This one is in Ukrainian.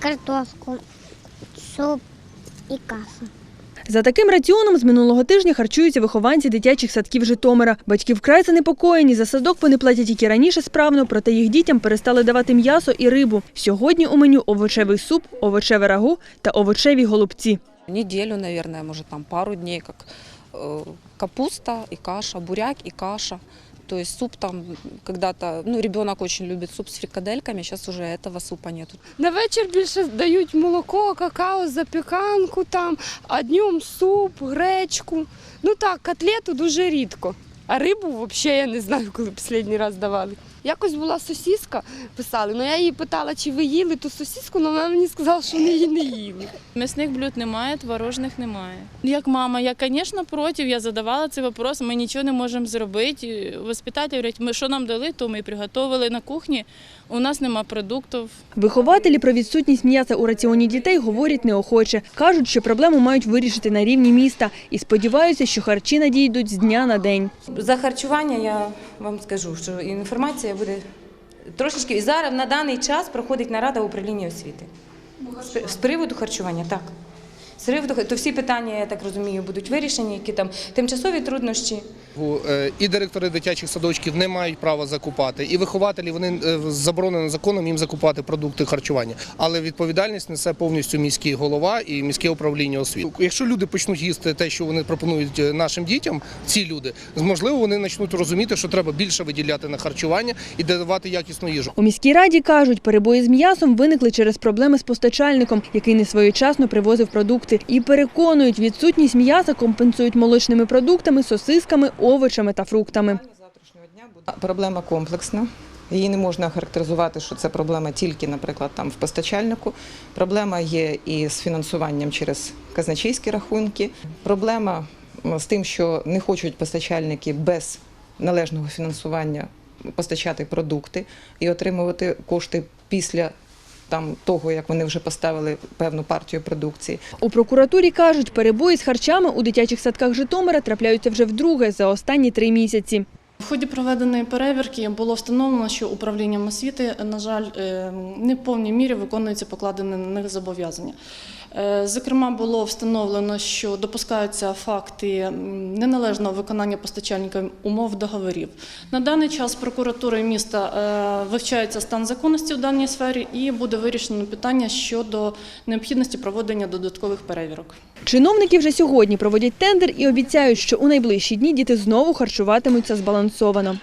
картошку, суп і кашу. За таким раціоном з минулого тижня харчуються вихованці дитячих садків Житомира. Батьки вкрай занепокоєні. За садок вони платять тільки раніше справно, проте їх дітям перестали давати м'ясо і рибу. Сьогодні у меню овочевий суп, овочеве рагу та овочеві голубці. Неделю, наверное, может там пару дней, как э, капуста и каша, буряк и каша. То есть суп там когда-то, ну, ребенок очень любит суп с фрикадельками, сейчас уже этого супа нету. На вечір більше дають молоко, какао, запіканку там, а днем суп, гречку. Ну так, котлету дуже рідко. А рибу взагалі я не знаю, коли останній раз давали. Якось була сосіска, писали, але я її питала, чи ви їли ту сосіску, але вона мені сказала, що вони її не їли. М'ясних блюд немає, творожних немає. Як мама, я, звісно, проти, я задавала цей вопрос, ми нічого не можемо зробити. Воспитателі говорять, ми що нам дали, то ми і приготували на кухні. У нас нема продуктів. Вихователі про відсутність м'яса у раціоні дітей говорять неохоче. Кажуть, що проблему мають вирішити на рівні міста і сподіваються, що харчі надійдуть з дня на день. За харчування я вам скажу, що інформація буде трошечки. І зараз на даний час проходить нарада в управлінні освіти. З приводу харчування, так. З приводу то всі питання, я так розумію, будуть вирішені, які там тимчасові труднощі. Е, І директори дитячих садочків не мають права закупати, і вихователі вони е, заборонено законом їм закупати продукти харчування. Але відповідальність несе повністю міський голова і міське управління освіти. Якщо люди почнуть їсти те, що вони пропонують е, нашим дітям, ці люди можливо вони почнуть розуміти, що треба більше виділяти на харчування і давати якісну їжу. У міській раді кажуть, перебої з м'ясом виникли через проблеми з постачальником, який не своєчасно привозив продукти. І переконують, відсутність м'яса компенсують молочними продуктами, сосисками, овочами та фруктами. Проблема комплексна. Її не можна характеризувати, що це проблема тільки, наприклад, там в постачальнику. Проблема є і з фінансуванням через казначейські рахунки. Проблема з тим, що не хочуть постачальники без належного фінансування постачати продукти і отримувати кошти після там того, як вони вже поставили певну партію продукції. У прокуратурі кажуть, перебої з харчами у дитячих садках Житомира трапляються вже вдруге за останні три місяці. В ході проведеної перевірки було встановлено, що управлінням освіти, на жаль, е, не в повній мірі виконуються покладені на них зобов'язання. Е, Зокрема, було встановлено, що допускаються факти неналежного виконання постачальниками умов договорів. На даний час прокуратурою міста е, вивчається стан законності в даній сфері і буде вирішено питання щодо необхідності проведення додаткових перевірок. Чиновники вже сьогодні проводять тендер і обіцяють, що у найближчі дні діти знову харчуватимуться збалансовано.